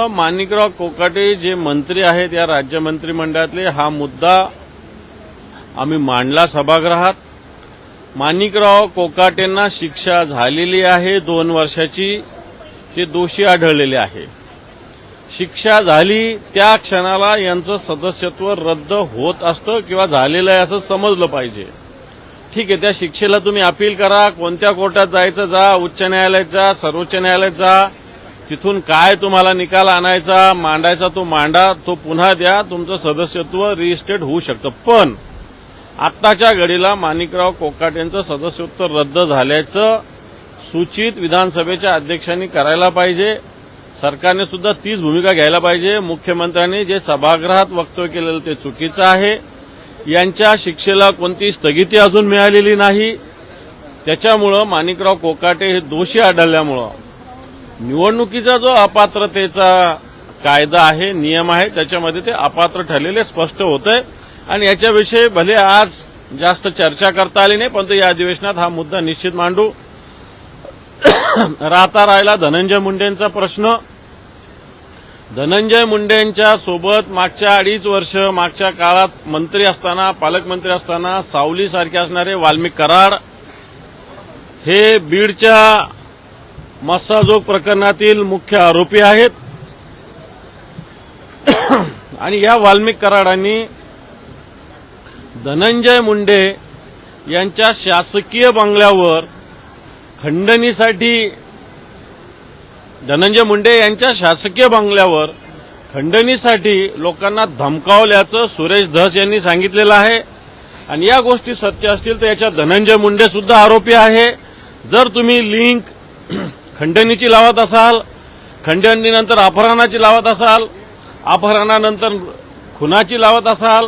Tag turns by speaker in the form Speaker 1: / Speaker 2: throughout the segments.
Speaker 1: बाबा माणिकराव कोकाटे जे मंत्री आहेत या राज्य मंत्रिमंडळातले हा मुद्दा आम्ही मांडला सभागृहात. माणिकराव कोकाटेंना शिक्षा झालेली आहे दोन वर्षाची. ते दोषी आढळलेले आहे. शिक्षा झाली त्या क्षणाला यांचं सदस्यत्व रद्द होत असतं किंवा झालेलं आहे असं समजलं पाहिजे. ठीक आहे त्या शिक्षेला तुम्ही अपील करा कोणत्या कोर्टात जायचं जा उच्च न्यायालयात जा सर्वोच्च न्यायालयात जा. तिथून काय तुम्हाला निकाल आणायचा मांडायचा तो मांडा तो पुन्हा द्या तुमचं सदस्यत्व रिइस्टेट होऊ शकतं. पण आत्ताच्या घडीला माणिकराव कोकाटेंचं सदस्यत्व रद्द झाल्याचं सूचित विधानसभेच्या अध्यक्षांनी करायला पाहिजे. सरकारने सुद्धा तीच भूमिका घ्यायला पाहिजे. मुख्यमंत्र्यांनी जे सभागृहात वक्तव्य केलेलं ते चुकीचं आहे. यांच्या शिक्षेला कोणती स्थगिती अजून मिळालेली नाही. त्याच्यामुळं माणिकराव कोकाटे हे दोषी आढळल्यामुळं निवडणुकीचा जो अपात्रतेचा कायदा आहे नियम आहे त्याच्यामध्ये ते अपात्र ठरलेले स्पष्ट होत आहे आणि याच्याविषयी भले आज जास्त चर्चा करता आली नाही परंतु या अधिवेशनात हा मुद्दा निश्चित मांडू. राहता राहिला धनंजय मुंडेंचा प्रश्न. धनंजय मुंडेंच्या सोबत मागच्या अडीच वर्ष मागच्या काळात मंत्री असताना पालकमंत्री असताना सावलीसारखे असणारे वाल्मिक कराड हे बीडच्या मस्साजोग प्रकरणातील मुख्य आरोपी आहेत. आणि या वाल्मिक कराडांनी धनंजय मुंडे यांच्या शासकीय बंगल्यावर खंडणीसाठी धनंजय मुंडे यांच्या शासकीय बंगल्यावर खंडणीसाठी लोकांना धमकावल्याचं सुरेश धस यांनी सांगितलेलं आहे. आणि या गोष्टी सत्य असतील तर याच्या धनंजय मुंडे सुद्धा आरोपी आहे. जर तुम्ही लिंक खंडणीची लावत असाल खंडणीनंतर अपहरणाची लावत असाल अपहरणानंतर खुनाची लावत असाल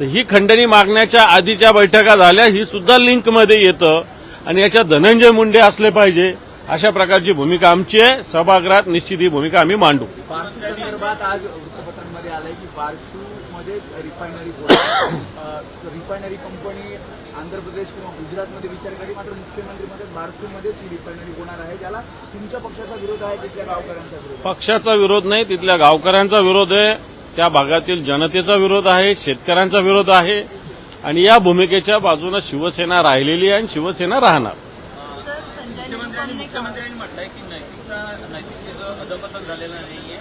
Speaker 1: तर ही खंडणी मागण्याच्या आधीच्या बैठका झाल्या ही सुद्धा लिंकमध्ये येतं आणि याच्यात धनंजय मुंडे असले पाहिजे अशा प्रकारची भूमिका आमची आहे. सभागृहात निश्चित ही भूमिका आम्ही मांडू.
Speaker 2: संदर्भात आज वृत्तपत्रांमध्ये आलंय की refinery refinery company Andhra Pradesh किंवा गुजरातमध्ये विचार करी मात्र मुख्यमंत्रीमध्ये बार्शूमध्येच ही रिफायनरी होणार आहे त्याला तुमच्या पक्षाचा विरोध आहे तिथल्या गावकऱ्यांचा विरोध
Speaker 1: पक्षाचा विरोध नाही तिथल्या गावकऱ्यांचा विरोध आहे. त्या भागातील जनतेचा विरोध आहे शेतकऱ्यांचा विरोध आहे. आणि या भूमिकेच्या बाजूनं शिवसेना राहिलेली आहे आणि शिवसेना राहणार.
Speaker 3: मुख्यमंत्र्यांनी म्हटलंय की नैतिकता नैतिकतेचं अधपतन झालेलं नाहीये.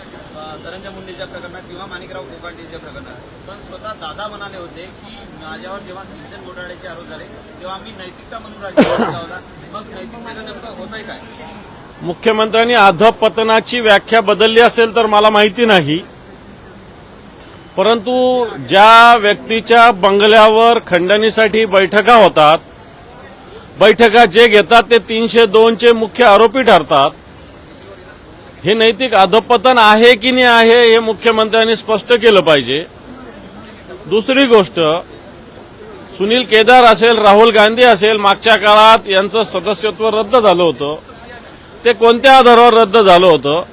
Speaker 3: धनंजय मुंडेच्या प्रकरणात किंवा माणिकराव कोकांडेच्या प्रकरणात. पण स्वतः दादा म्हणाले होते की माझ्यावर जेव्हा सिंचन घोटाळ्याचे आरोप झाले तेव्हा मी नैतिकता म्हणून राजीनामा होता. मग नैतिकतेचं नेमकं होतंय काय?
Speaker 1: मुख्यमंत्र्यांनी अधपतनाची व्याख्या बदलली असेल तर मला माहिती नाही. परंतु ज्या व्यक्तीच्या बंगल्यावर खंडणीसाठी बैठका होतात बैठका जे घेतात ते तीनशे दोनचे मुख्य आरोपी ठरतात. हे नैतिक अधपतन आहे की नाही आहे हे मुख्यमंत्र्यांनी स्पष्ट केलं पाहिजे. दुसरी गोष्ट सुनील केदार असेल राहुल गांधी असेल मागच्या काळात यांचं सदस्यत्व रद्द झालं होतं. ते कोणत्या आधारावर रद्द झालं होतं?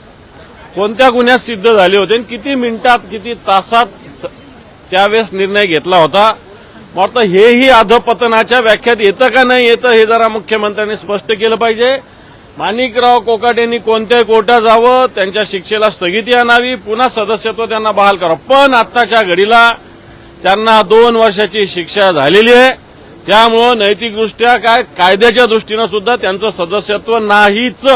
Speaker 1: कोणत्या गुन्ह्यात सिद्ध झाले होते? आणि किती मिनिटात किती तासात स- त्यावेळेस निर्णय घेतला होता? मला वाटतं हेही अधपतनाच्या व्याख्यात येतं का नाही येतं हे जरा मुख्यमंत्र्यांनी स्पष्ट केलं पाहिजे. माणिकराव कोकाट यांनी कोणत्याही कोर्टात जावं त्यांच्या शिक्षेला स्थगिती आणावी पुन्हा सदस्यत्व त्यांना बहाल करावं. पण आत्ताच्या घडीला त्यांना दोन वर्षाची शिक्षा झालेली आहे. त्यामुळं नैतिकदृष्ट्या काय कायद्याच्या दृष्टीनं सुद्धा त्यांचं सदस्यत्व नाहीच.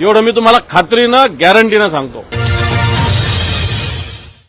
Speaker 1: एवढं मी तुम्हाला खात्रीनं गॅरंटीनं सांगतो.